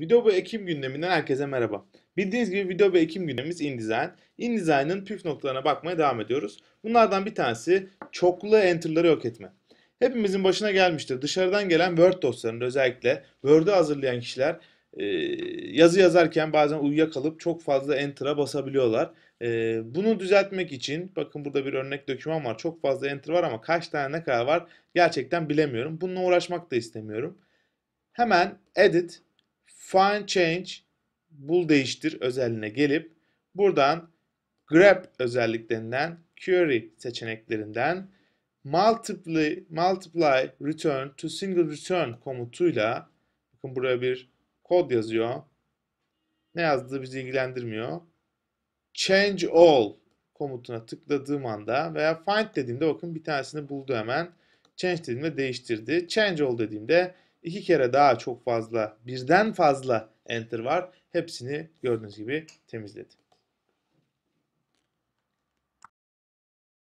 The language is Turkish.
Video ve Ekim gündeminden herkese merhaba. Bildiğiniz gibi video ve Ekim gündemimiz InDesign. InDesign'ın püf noktalarına bakmaya devam ediyoruz. Bunlardan bir tanesi çoklu enter'ları yok etme. Hepimizin başına gelmiştir. Dışarıdan gelen Word dosyalarında özellikle Word'ü hazırlayan kişiler e, yazı yazarken bazen uyuyakalıp çok fazla enter'a basabiliyorlar. E, bunu düzeltmek için bakın burada bir örnek doküman var. Çok fazla enter var ama kaç tane ne kadar var gerçekten bilemiyorum. Bununla uğraşmak da istemiyorum. Hemen edit find change bul değiştir özelliğine gelip buradan grab özelliklerinden query seçeneklerinden multiply, multiply return to single return komutuyla bakın buraya bir kod yazıyor. Ne yazdığı bizi ilgilendirmiyor. Change all komutuna tıkladığım anda veya find dediğimde bakın bir tanesini buldu hemen. Change dediğimde değiştirdi. Change all dediğimde iki kere daha çok fazla, birden fazla enter var. Hepsini gördüğünüz gibi temizledi.